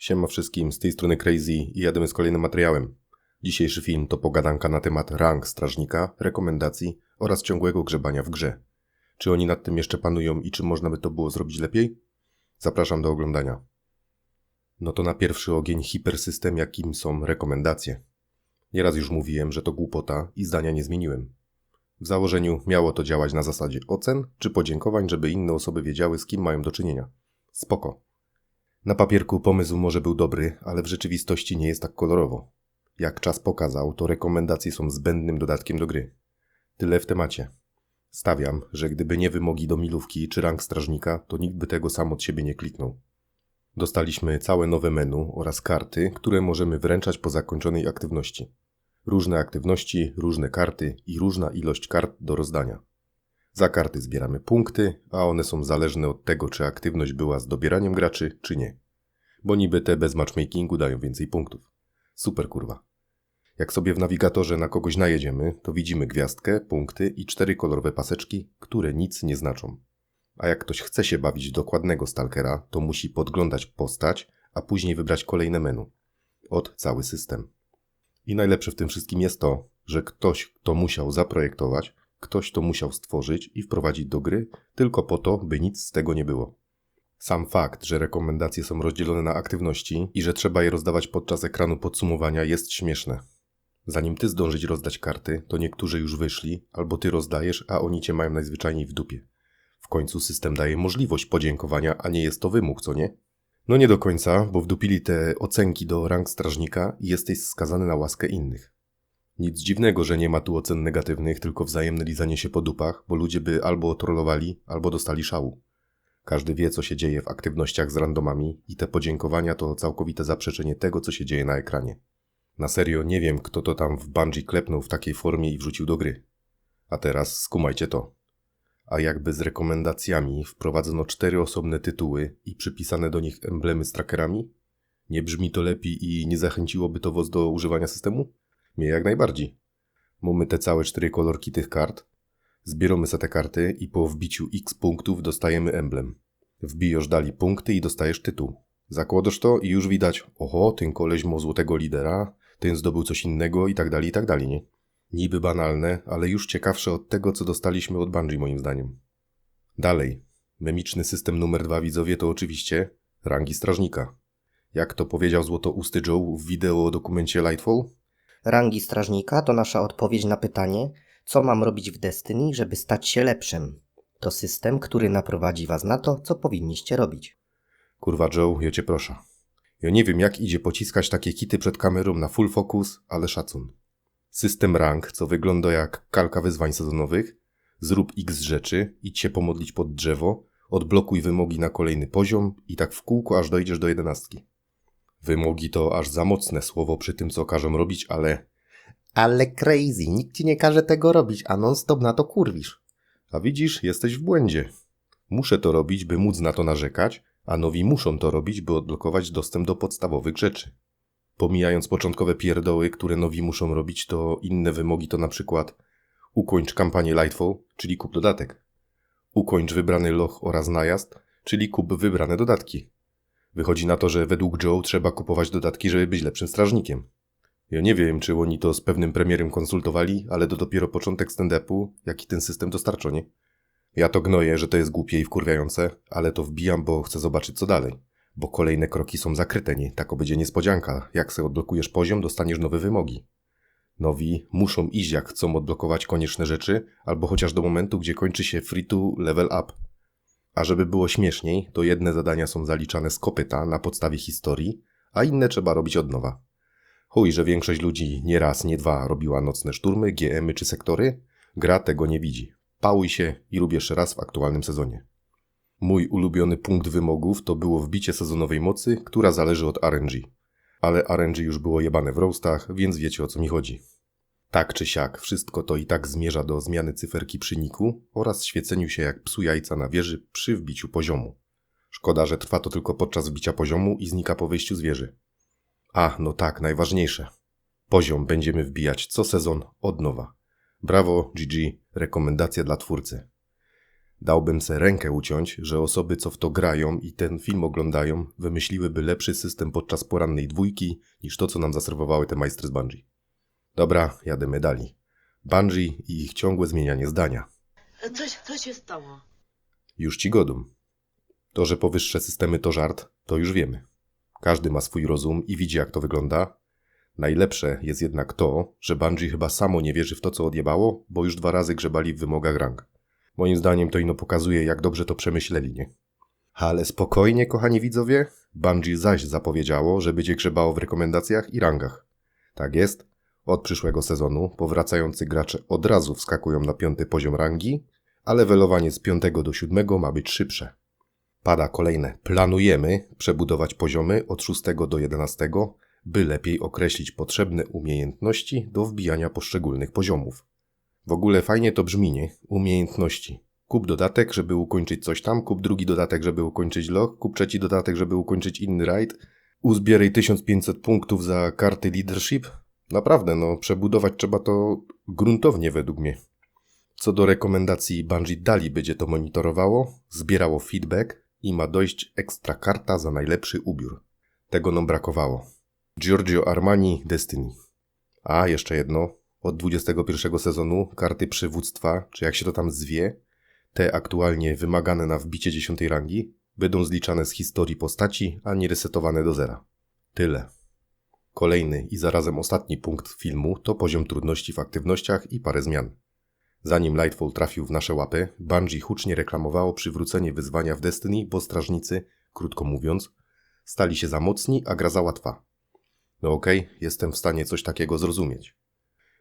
Siema wszystkim, z tej strony Crazy i jademy z kolejnym materiałem. Dzisiejszy film to pogadanka na temat rank strażnika, rekomendacji oraz ciągłego grzebania w grze. Czy oni nad tym jeszcze panują i czy można by to było zrobić lepiej? Zapraszam do oglądania. No to na pierwszy ogień hipersystem, jakim są rekomendacje. Nieraz już mówiłem, że to głupota i zdania nie zmieniłem. W założeniu miało to działać na zasadzie ocen czy podziękowań, żeby inne osoby wiedziały, z kim mają do czynienia. Spoko. Na papierku pomysł może był dobry, ale w rzeczywistości nie jest tak kolorowo. Jak czas pokazał, to rekomendacje są zbędnym dodatkiem do gry. Tyle w temacie. Stawiam, że gdyby nie wymogi do milówki czy rank strażnika, to nikt by tego sam od siebie nie kliknął. Dostaliśmy całe nowe menu oraz karty, które możemy wręczać po zakończonej aktywności. Różne aktywności, różne karty i różna ilość kart do rozdania. Za karty zbieramy punkty, a one są zależne od tego, czy aktywność była z dobieraniem graczy, czy nie. Bo niby te bez matchmakingu dają więcej punktów. Super kurwa. Jak sobie w nawigatorze na kogoś najedziemy, to widzimy gwiazdkę, punkty i cztery kolorowe paseczki, które nic nie znaczą. A jak ktoś chce się bawić dokładnego stalkera, to musi podglądać postać, a później wybrać kolejne menu. Od cały system. I najlepsze w tym wszystkim jest to, że ktoś, kto musiał zaprojektować, ktoś to musiał stworzyć i wprowadzić do gry tylko po to, by nic z tego nie było. Sam fakt, że rekomendacje są rozdzielone na aktywności i że trzeba je rozdawać podczas ekranu podsumowania jest śmieszne. Zanim ty zdążyć rozdać karty, to niektórzy już wyszli, albo ty rozdajesz, a oni cię mają najzwyczajniej w dupie. W końcu system daje możliwość podziękowania, a nie jest to wymóg, co nie? No nie do końca, bo wdupili te ocenki do rank strażnika i jesteś skazany na łaskę innych. Nic dziwnego, że nie ma tu ocen negatywnych, tylko wzajemne lizanie się po dupach, bo ludzie by albo trollowali, albo dostali szału. Każdy wie, co się dzieje w aktywnościach z randomami i te podziękowania to całkowite zaprzeczenie tego, co się dzieje na ekranie. Na serio nie wiem, kto to tam w Bungie klepnął w takiej formie i wrzucił do gry. A teraz skumajcie to. A jakby z rekomendacjami wprowadzono cztery osobne tytuły i przypisane do nich emblemy z trackerami? Nie brzmi to lepiej i nie zachęciłoby to was do używania systemu? Mnie jak najbardziej. Mamy te całe cztery kolorki tych kart. Zbieramy sobie te karty i po wbiciu x punktów dostajemy emblem. Wbijasz dali punkty i dostajesz tytuł. Zakładasz to i już widać, oho, ten koleś ma złotego lidera, ten zdobył coś innego i tak dalej, i tak dalej, nie? Niby banalne, ale już ciekawsze od tego, co dostaliśmy od Bungie moim zdaniem. Dalej. Memiczny system numer dwa widzowie to oczywiście rangi strażnika. Jak to powiedział złotousty Joe w wideo o dokumencie Lightfall? Rangi strażnika to nasza odpowiedź na pytanie, co mam robić w Destiny, żeby stać się lepszym. To system, który naprowadzi was na to, co powinniście robić. Kurwa Joe, ja cię proszę. Ja nie wiem jak idzie pociskać takie kity przed kamerą na full focus, ale szacun. System rank, co wygląda jak kalka wyzwań sezonowych, zrób x rzeczy, idź się pomodlić pod drzewo, odblokuj wymogi na kolejny poziom i tak w kółko aż dojdziesz do jedenastki. Wymogi to aż za mocne słowo przy tym, co każą robić, ale... Ale crazy, nikt ci nie każe tego robić, a non-stop na to kurwisz. A widzisz, jesteś w błędzie. Muszę to robić, by móc na to narzekać, a nowi muszą to robić, by odblokować dostęp do podstawowych rzeczy. Pomijając początkowe pierdoły, które nowi muszą robić, to inne wymogi to na przykład ukończ kampanię Lightfall, czyli kup dodatek. Ukończ wybrany loch oraz najazd, czyli kup wybrane dodatki. Wychodzi na to, że według Joe trzeba kupować dodatki, żeby być lepszym strażnikiem. Ja nie wiem, czy oni to z pewnym premierem konsultowali, ale to dopiero początek stand-upu, jaki ten system dostarcza, nie? Ja to gnoję, że to jest głupie i wkurwiające, ale to wbijam, bo chcę zobaczyć co dalej. Bo kolejne kroki są zakryte, nie? Tak będzie niespodzianka. Jak se odblokujesz poziom, dostaniesz nowe wymogi. Nowi muszą iść, jak chcą odblokować konieczne rzeczy, albo chociaż do momentu, gdzie kończy się free to level up. A żeby było śmieszniej, to jedne zadania są zaliczane z kopyta na podstawie historii, a inne trzeba robić od nowa. Chuj, że większość ludzi nie raz, nie dwa robiła nocne szturmy, GM-y czy sektory, gra tego nie widzi. Pałuj się i lub jeszcze raz w aktualnym sezonie. Mój ulubiony punkt wymogów to było wbicie sezonowej mocy, która zależy od RNG. Ale RNG już było jebane w roastach, więc wiecie o co mi chodzi. Tak czy siak, wszystko to i tak zmierza do zmiany cyferki przy niku oraz świeceniu się jak psu jajca na wieży przy wbiciu poziomu. Szkoda, że trwa to tylko podczas wbicia poziomu i znika po wyjściu z wieży. A, no tak, najważniejsze. Poziom będziemy wbijać co sezon od nowa. Brawo, GG, rekomendacja dla twórcy. Dałbym se rękę uciąć, że osoby, co w to grają i ten film oglądają, wymyśliłyby lepszy system podczas porannej dwójki niż to, co nam zaserwowały te majstry z Bungie. Dobra, jademy dalej. Bungie i ich ciągłe zmienianie zdania. Co, się- co się stało? Już ci godum. To, że powyższe systemy to żart, to już wiemy. Każdy ma swój rozum i widzi, jak to wygląda. Najlepsze jest jednak to, że Bungie chyba samo nie wierzy w to, co odjebało, bo już dwa razy grzebali w wymogach rang. Moim zdaniem to ino pokazuje, jak dobrze to przemyśleli, nie? Ale spokojnie, kochani widzowie. Bungie zaś zapowiedziało, że będzie grzebało w rekomendacjach i rangach. Tak jest. Od przyszłego sezonu powracający gracze od razu wskakują na piąty poziom rangi, a levelowanie z 5 do 7 ma być szybsze. Pada kolejne. Planujemy przebudować poziomy od 6 do 11, by lepiej określić potrzebne umiejętności do wbijania poszczególnych poziomów. W ogóle fajnie to brzmi, nie? Umiejętności. Kup dodatek, żeby ukończyć coś tam, kup drugi dodatek, żeby ukończyć log, kup trzeci dodatek, żeby ukończyć inny raid, uzbieraj 1500 punktów za karty leadership. Naprawdę, no, przebudować trzeba to gruntownie według mnie. Co do rekomendacji, Bungie dali będzie to monitorowało, zbierało feedback i ma dojść ekstra karta za najlepszy ubiór. Tego nam brakowało. Giorgio Armani Destiny. A, jeszcze jedno. Od 21 sezonu karty przywództwa, czy jak się to tam zwie, te aktualnie wymagane na wbicie 10 rangi, będą zliczane z historii postaci, a nie resetowane do zera. Tyle. Kolejny i zarazem ostatni punkt filmu to poziom trudności w aktywnościach i parę zmian. Zanim Lightfall trafił w nasze łapy, Bungie hucznie reklamowało przywrócenie wyzwania w Destiny, bo strażnicy, krótko mówiąc, stali się za mocni, a gra za łatwa. No okej, jestem w stanie coś takiego zrozumieć.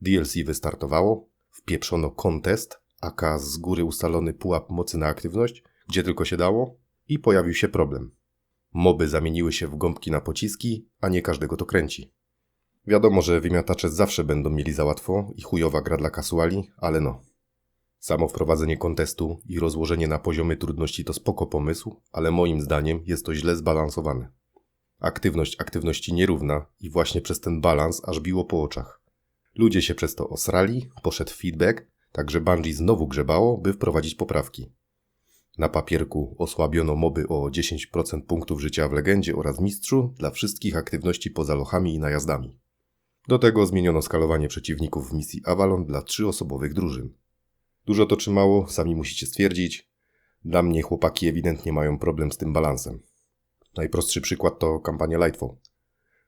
DLC wystartowało, wpieprzono contest, aka z góry ustalony pułap mocy na aktywność, gdzie tylko się dało, i pojawił się problem. Moby zamieniły się w gąbki na pociski, a nie każdego to kręci. Wiadomo, że wymiatacze zawsze będą mieli za łatwo i chujowa gra dla kasuali, ale no. Samo wprowadzenie kontestu i rozłożenie na poziomy trudności to spoko pomysł, ale moim zdaniem jest to źle zbalansowane. Aktywność aktywności nierówna i właśnie przez ten balans aż biło po oczach. Ludzie się przez to osrali, poszedł feedback, także Bungie znowu grzebało, by wprowadzić poprawki. Na papierku osłabiono moby o 10% punktów życia w legendzie oraz mistrzu dla wszystkich aktywności poza lochami i najazdami. Do tego zmieniono skalowanie przeciwników w misji Avalon dla trzyosobowych drużyn. Dużo to czy mało, sami musicie stwierdzić. Dla mnie chłopaki ewidentnie mają problem z tym balansem. Najprostszy przykład to kampania Lightfall.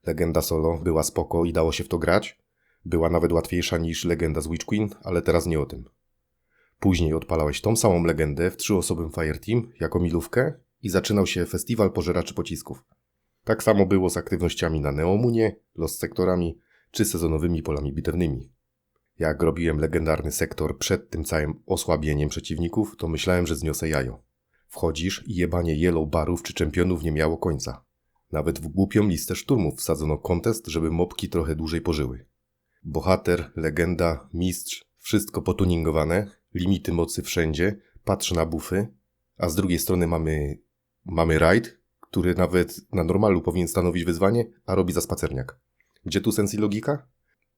Legenda solo była spoko i dało się w to grać. Była nawet łatwiejsza niż legenda z Witch Queen, ale teraz nie o tym. Później odpalałeś tą samą legendę w trzyosobowym Fireteam jako milówkę i zaczynał się festiwal pożeraczy pocisków. Tak samo było z aktywnościami na Neomunie, Los Sektorami czy sezonowymi polami bitewnymi. Jak robiłem legendarny sektor przed tym całym osłabieniem przeciwników, to myślałem, że zniosę jajo. Wchodzisz i jebanie yellow barów czy czempionów nie miało końca. Nawet w głupią listę szturmów wsadzono kontest, żeby mopki trochę dłużej pożyły. Bohater, legenda, mistrz, wszystko potuningowane, limity mocy wszędzie, patrz na bufy, a z drugiej strony mamy, mamy raid, który nawet na normalu powinien stanowić wyzwanie, a robi za spacerniak. Gdzie tu sens i logika?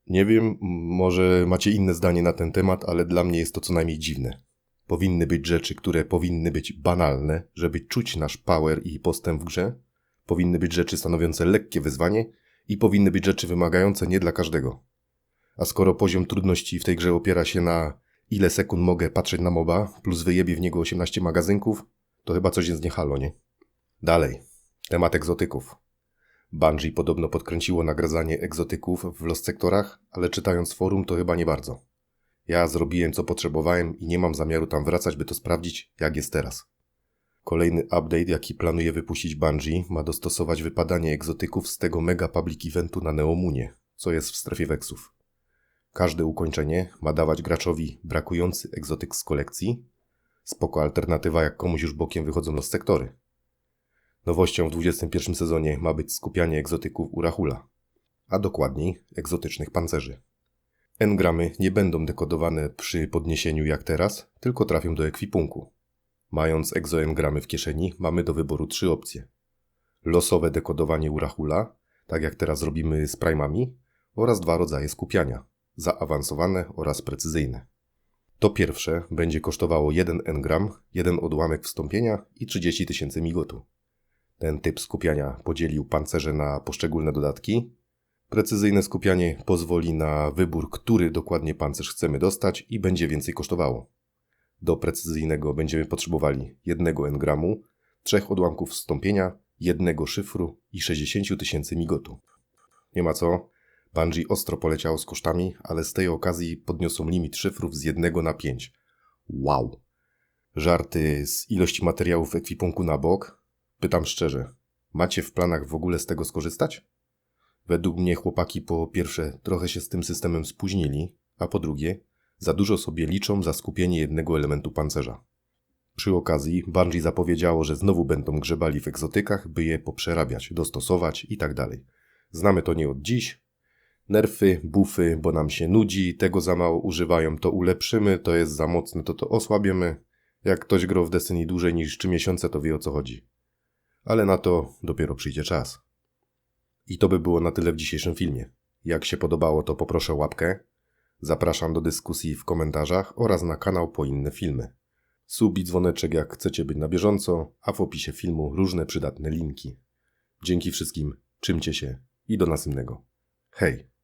Nie wiem, może macie inne zdanie na ten temat, ale dla mnie jest to co najmniej dziwne. Powinny być rzeczy, które powinny być banalne, żeby czuć nasz power i postęp w grze. Powinny być rzeczy stanowiące lekkie wyzwanie i powinny być rzeczy wymagające nie dla każdego. A skoro poziom trudności w tej grze opiera się na ile sekund mogę patrzeć na moba, plus wyjebie w niego 18 magazynków, to chyba coś jest nie halo, nie? Dalej. Temat egzotyków. Bungie podobno podkręciło nagradzanie egzotyków w Lost Sektorach, ale czytając forum to chyba nie bardzo. Ja zrobiłem co potrzebowałem i nie mam zamiaru tam wracać, by to sprawdzić, jak jest teraz. Kolejny update, jaki planuje wypuścić Bungie, ma dostosować wypadanie egzotyków z tego mega public eventu na Neomunie, co jest w strefie weksów. Każde ukończenie ma dawać graczowi brakujący egzotyk z kolekcji. Spoko alternatywa, jak komuś już bokiem wychodzą Lost Sektory. Nowością w 21 sezonie ma być skupianie egzotyków u Rahula, a dokładniej egzotycznych pancerzy. Engramy nie będą dekodowane przy podniesieniu jak teraz, tylko trafią do ekwipunku. Mając egzoengramy w kieszeni, mamy do wyboru trzy opcje. Losowe dekodowanie u Rahula, tak jak teraz robimy z primami, oraz dwa rodzaje skupiania, zaawansowane oraz precyzyjne. To pierwsze będzie kosztowało 1 engram, 1 odłamek wstąpienia i 30 tysięcy migotu. Ten typ skupiania podzielił pancerze na poszczególne dodatki. Precyzyjne skupianie pozwoli na wybór, który dokładnie pancerz chcemy dostać i będzie więcej kosztowało. Do precyzyjnego będziemy potrzebowali jednego engramu, trzech odłamków wstąpienia, jednego szyfru i 60 tysięcy migotu. Nie ma co, Bungie ostro poleciało z kosztami, ale z tej okazji podniosą limit szyfrów z jednego na pięć. Wow! Żarty z ilości materiałów ekwipunku na bok? Pytam szczerze, macie w planach w ogóle z tego skorzystać? Według mnie chłopaki po pierwsze trochę się z tym systemem spóźnili, a po drugie za dużo sobie liczą za skupienie jednego elementu pancerza. Przy okazji Bungie zapowiedziało, że znowu będą grzebali w egzotykach, by je poprzerabiać, dostosować i tak. Znamy to nie od dziś. Nerfy, buffy, bo nam się nudzi, tego za mało używają, to ulepszymy, to jest za mocne, to to osłabiemy. Jak ktoś grał w Destiny dłużej niż 3 miesiące, to wie o co chodzi. Ale na to dopiero przyjdzie czas. I to by było na tyle w dzisiejszym filmie. Jak się podobało, to poproszę łapkę. Zapraszam do dyskusji w komentarzach oraz na kanał po inne filmy. Sub i dzwoneczek jak chcecie być na bieżąco, a w opisie filmu różne przydatne linki. Dzięki wszystkim, czymcie się i do następnego. Hej!